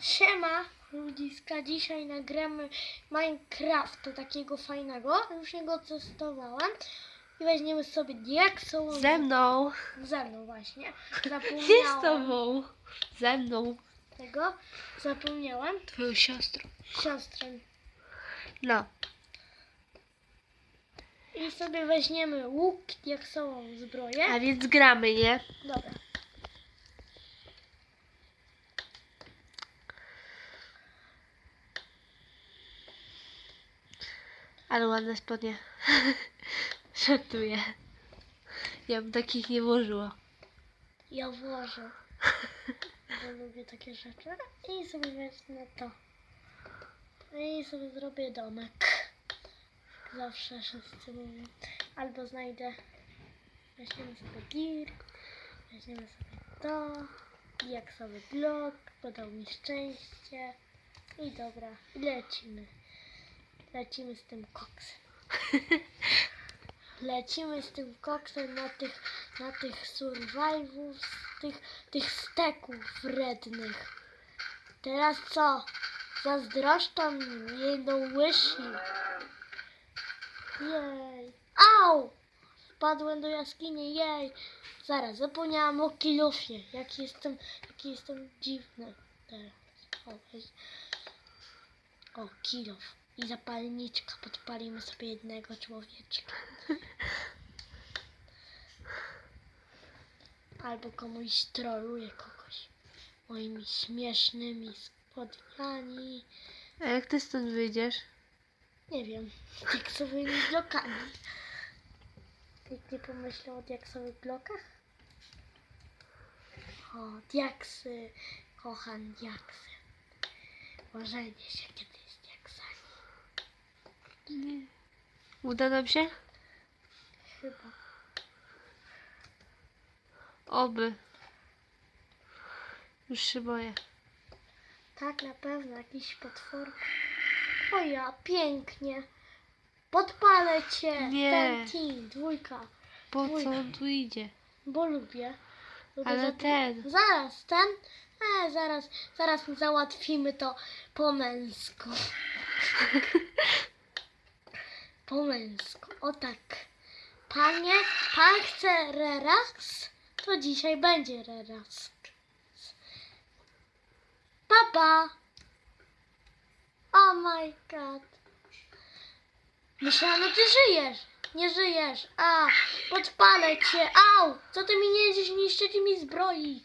Siema ludziska, dzisiaj nagramy Minecrafta takiego fajnego, już jego testowałem i weźmiemy sobie diaksową Ze mną. ze mną właśnie, Nie z tobą. Ze mną. tego, zapomniałem, Twoją siostrą. siostrę No. i sobie weźmiemy łuk, diaksową zbroję, A więc gramy, nie? dobra, Ale ładne spodnie. Żartuję. Ja bym takich nie włożyła. ja włożę, bo lubię takie rzeczy i sobie wezmę to i sobie zrobię domek. Zawsze wszyscy mówią. Albo znajdę. Weźmiemy sobie gir. Weźmiemy sobie to. Jak sobie blok. Podał mi szczęście. I dobra. I lecimy. Lecimy z tym koksem. Lecimy z tym koksem na tych, na tych survivów, z tych, tych steków wrednych. Teraz co? Zazdroszczą mi, jedną łysi. Jej. Au! Wpadłem do jaskini, jej. Zaraz, zapomniałam o kilofie. Jaki jestem, jaki jestem dziwny teraz. O, o kilof. I zapalniczka. Podpalimy sobie jednego człowieczka. Albo komuś troluje kogoś. Moimi śmiesznymi spodniami. A jak ty stąd wyjdziesz? Nie wiem, diaksowymi blokami. Nikt nie pomyślał o diaksowych blokach? O, diaksy. Kocham diaksy. Ożenię się kiedyś. Nie. Uda nam się? Chyba. Oby. Już się boję. Tak, na pewno jakiś potwór. O ja, pięknie. Podpalę cię. Nie. Ten team, dwójka. Po co on tu idzie? Bo lubię. lubię Ale za- ten. Zaraz, ten? E, zaraz, zaraz załatwimy to po męsku. po męsku. O tak. Panie, pan chce relaks? To dzisiaj będzie relaks. Papa. Oh my god. Myślałam, że ty żyjesz. Nie żyjesz. A, podpalę cię. Au! Co ty mi nie niszczyć mi zbroi?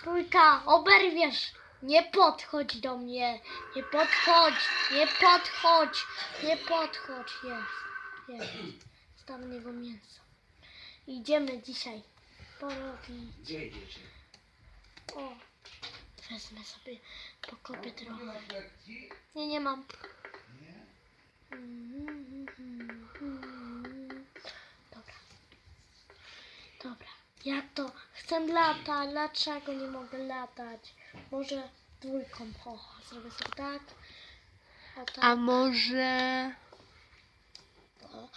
Trójka, oberwiesz. Nie podchodź do mnie. Nie podchodź. Nie podchodź. Nie podchodź. Jest. Jest. Tam niego mięso. Idziemy dzisiaj porobić. Gdzie idziecie? O. Wezmę sobie, pokopię trochę. Nie, nie mam. Nie? Dobra. Dobra. Jak to? Chcę latać. Dlaczego nie mogę latać? Może dwójką pocha. Zrobię sobie tak. O tak. A może O.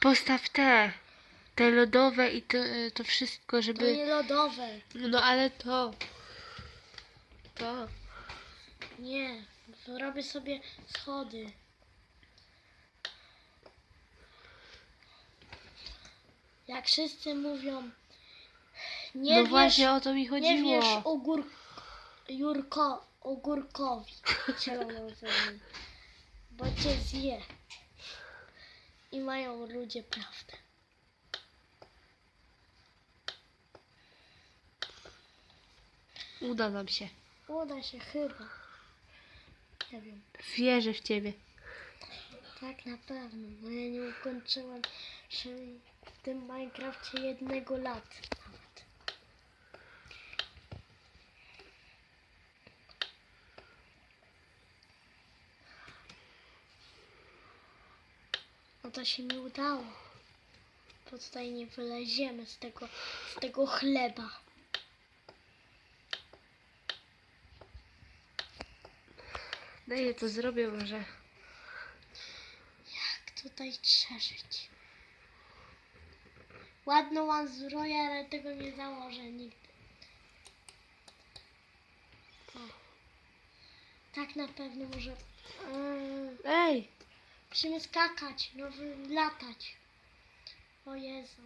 postaw te. Te lodowe i to, to wszystko, To żeby. nie lodowe. No ale to. To. Nie. Zrobię sobie schody. Jak wszyscy mówią, nie no wiesz, właśnie o to mi nie chodziło. wiesz ogór, Jurko, ogórkowi zielonowy, bo cię zje. I mają ludzie prawdę. Uda nam się. Uda się chyba. Nie wiem. Wierzę w ciebie. Tak na pewno, bo ja nie ukończyłem że w tym Minecrafcie jednego lat nawet. No to się mi udało. Bo tutaj nie wyleziemy z tego, z tego chleba. No i to zrobię może. Tutaj przeżyć? Ładną mam zbroję, ale tego nie założę nigdy. tak na pewno może... Mm, Ej! musimy skakać, no latać. O Jezu,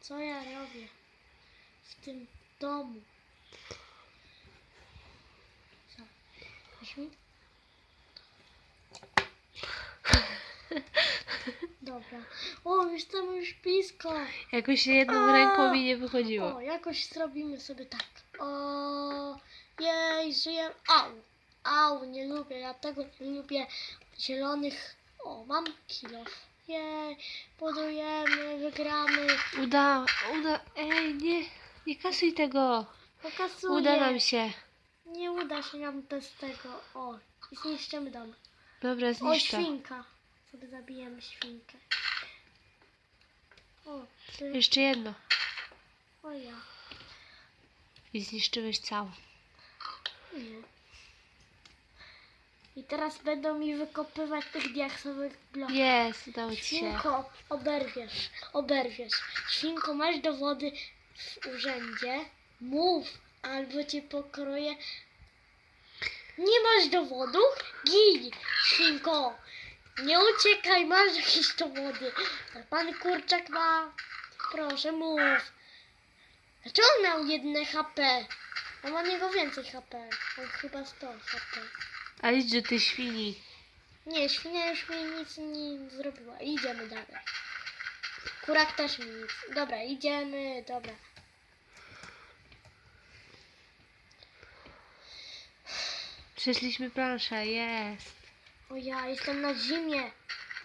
co ja robię w tym domu? Co? Mi? Dobra. O, jesteśmy już blisko. Jakoś jedną A! ręką mi nie wychodziło. O, jakoś zrobimy sobie tak. O, jej, żyję. Au, au, nie lubię, ja tego nie lubię zielonych. O, mam kilof. Jej, budujemy, wygramy. Uda, uda, ej, nie, nie kasuj tego. Pokasuję. Uda nam się. Nie uda się nam bez tego. O, i zniszczymy dom. Dobra, O, zniszcz to. świnka. Sobie zabijemy świnkę. O, ty, Jeszcze jedno. o ja. I zniszczyłeś całe. Nie. I teraz będą mi wykopywać tych diaksowych bloków. Jest, udało ci się. Świnko, oberwiesz, oberwiesz. Świnko, masz dowody w urzędzie? Mów, albo cię pokroję. Nie masz dowodu? Gin, świnko. Nie uciekaj, masz jakieś dowody. A pan kurczak ma. Proszę, mów. Dlaczego on miał jedne HP? A ma niego więcej HP. On chyba 100 HP. A idź do tej świni. Nie, świnia już mi nic nie zrobiła. Idziemy dalej. Kurak też mi nic. Dobra, idziemy, dobra. Przeszliśmy planszę, jest. O ja, jestem na zimie.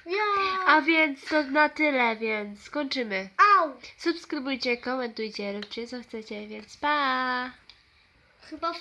Ja! A więc to na tyle, więc skończymy. Au! Subskrybujcie, komentujcie, róbcie co chcecie, więc pa! Chyba